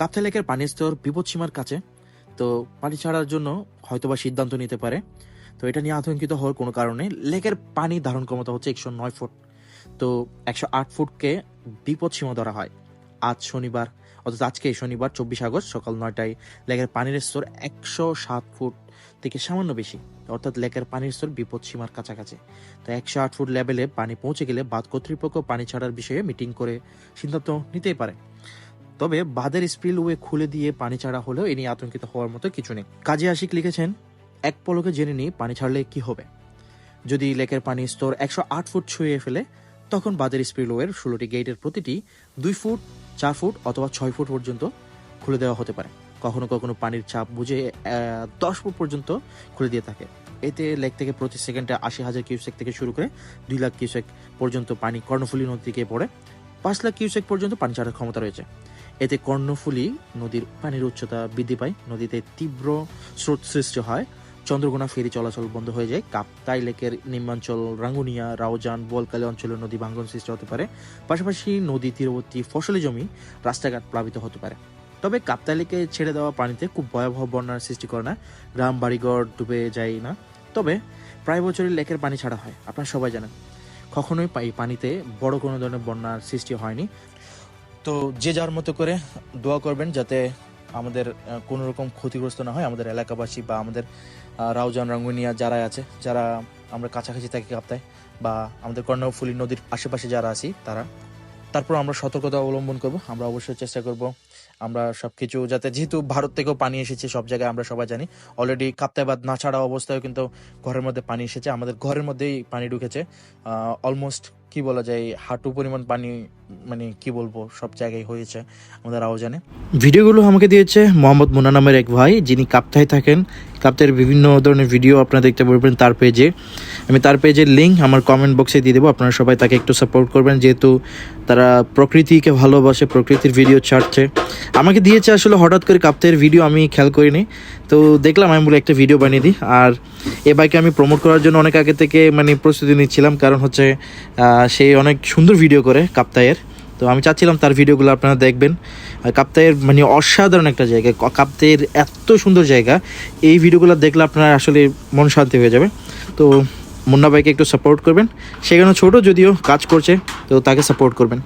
কাপ্তাই লেকের পানির স্তর বিপদসীমার কাছে, তো পানি ছাড়ার জন্য হয়তোবা সিদ্ধান্ত নিতে পারে। তো এটা নিয়ে আতঙ্কিত হওয়ার কোনো কারণে লেকের পানি ধারণ ক্ষমতা হচ্ছে একশো নয় ফুট। তো একশো আট ফুটকে বিপদসীমা ধরা হয়। আজ শনিবার, অর্থাৎ আজকে শনিবার, চব্বিশ আগস্ট সকাল নয়টায় লেকের পানির স্তর একশো সাত ফুট থেকে সামান্য বেশি, অর্থাৎ লেকের পানির স্তর বিপদসীমার কাছাকাছি। তো একশো আট ফুট লেভেলে পানি পৌঁছে গেলে বাদ কর্তৃপক্ষ পানি ছাড়ার বিষয়ে মিটিং করে সিদ্ধান্ত নিতেই পারে। তবে বাঁধের স্পিলওয়ে খুলে দিয়ে পানি ছাড়া হলেও এ নিয়ে আতঙ্কিত হওয়ার মতো কিছু নেই। কাজী আশিক লিখেছেন, এক পলকে জেনে নিই পানি ছাড়লে কি হবে। যদি লেকের পানির স্তর একশো আট ফুট ছুঁয়ে ফেলে, তখন বাঁধের স্পিলওয়ের ষোলোটি গেটের প্রতিটি দুই ফুট, চার ফুট অথবা ছয় ফুট পর্যন্ত খুলে দেওয়া হতে পারে। কখনো কখনো পানির চাপ বুঝে দশ ফুট পর্যন্ত খুলে দিয়ে থাকে। এতে লেক থেকে প্রতি সেকেন্ডে আশি হাজার কিউসেক থেকে শুরু করে দুই লাখ কিউসেক পর্যন্ত পানি কর্ণফুলী নদী থেকে পড়ে, পাঁচ লাখ কিউসেক পর্যন্ত পানি ছাড়ার ক্ষমতা রয়েছে। এতে কর্ণফুলী নদীর পানির উচ্চতা বৃদ্ধি পায়। নদীতে তীব্র স্রোত সৃষ্টি হয়। চন্দ্রকোনা ফেরি চলাচল বন্ধ হয়ে যায়। কাপ্তাই লেকের নিম্নাঞ্চল রাঙ্গুনিয়া রাউজান বোলকালী অঞ্চলে নদী ভাঙ্গন সৃষ্টি হতে পারে। পাশাপাশি নদী তীরবর্তী ফসলি জমি রাস্তাঘাট প্লাবিত হতে পারে। তবে কাপ্তাই লেকে ছেড়ে দেওয়া পানিতে খুব ভয়াবহ বন্যার সৃষ্টি করে না। গ্রাম, বাড়িঘর ডুবে যায় না। তবে প্রায় বছরই লেকের পানি ছাড়া হয়। আপনারা সবাই জানেন, কখনোই এই পানিতে বড় কোনো ধরনের বন্যার সৃষ্টি হয়নি। তো যে যার মতো করে দোয়া করবেন যাতে আমাদের কোনো রকম ক্ষতিগ্রস্ত না হয়, আমাদের এলাকাবাসী বা আমাদের রাউজান, রাঙ্গুনিয়া যারা আছে, যারা আমরা কাছাকাছি থাকি কাপ্তায় বা আমাদের কর্ণফুলী নদীর আশেপাশে যারা আছি, তারা। তারপর আমরা সতর্কতা অবলম্বন করব। আমরা অবশ্যই চেষ্টা করব আমরা সবকিছু যাতে, যেহেতু ভারত থেকেও পানি এসেছে, সব জায়গায় আমরা সবাই জানি। অলরেডি কাপ্তায় বাদ না ছাড়া অবস্থায় কিন্তু ঘরের মধ্যে পানি এসেছে। আমাদের ঘরের মধ্যেই পানি ঢুকেছে। অলমোস্ট কি বলা যায় হাঁটু পরিমাণ পানি মানে কি বলব, সব জায়গায় হয়েছে, আমাদের আওজানে ভিডিওগুলো আমাকে দিয়েছে মোহাম্মদ মুনা নামের এক ভাই, যিনি কাপ্তায় থাকেন। কাপ্তায়ের বিভিন্ন ধরনের ভিডিও আপনারা দেখতে পারবেন তার পেজে আমি তার পেজের লিঙ্ক আমার কমেন্ট বক্সে দিয়ে দেবো। আপনারা সবাই তাকে একটু সাপোর্ট করবেন, যেহেতু তারা প্রকৃতিকে ভালোবাসে, প্রকৃতির ভিডিও ছাড়ছে। আমাকে দিয়েছে আসলে হঠাৎ করে কাপ্তের ভিডিও আমি খেয়াল করিনি। তো দেখলাম আমি বলে একটা ভিডিও বানিয়ে দিই। আর এ বাইকে আমি প্রমোট করার জন্য অনেক আগে থেকে মানে প্রস্তুতি নিচ্ছিলাম। কারণ হচ্ছে সে অনেক সুন্দর ভিডিও করে কাপ্তায়ের তো আমি চাচ্ছিলাম তার ভিডিওগুলো আপনারা দেখবেন। আর কাপ্তায়ের মানে অসাধারণ একটা জায়গা। কাপ্তায়ের এত সুন্দর জায়গা। এই ভিডিওগুলো দেখলে আপনার আসলে মন শান্তি হয়ে যাবে। তো মুন্না ভাইকে একটু সাপোর্ট করবেন। সেখানে ছোট যদিও কাজ করছে তো তাকে সাপোর্ট করবেন।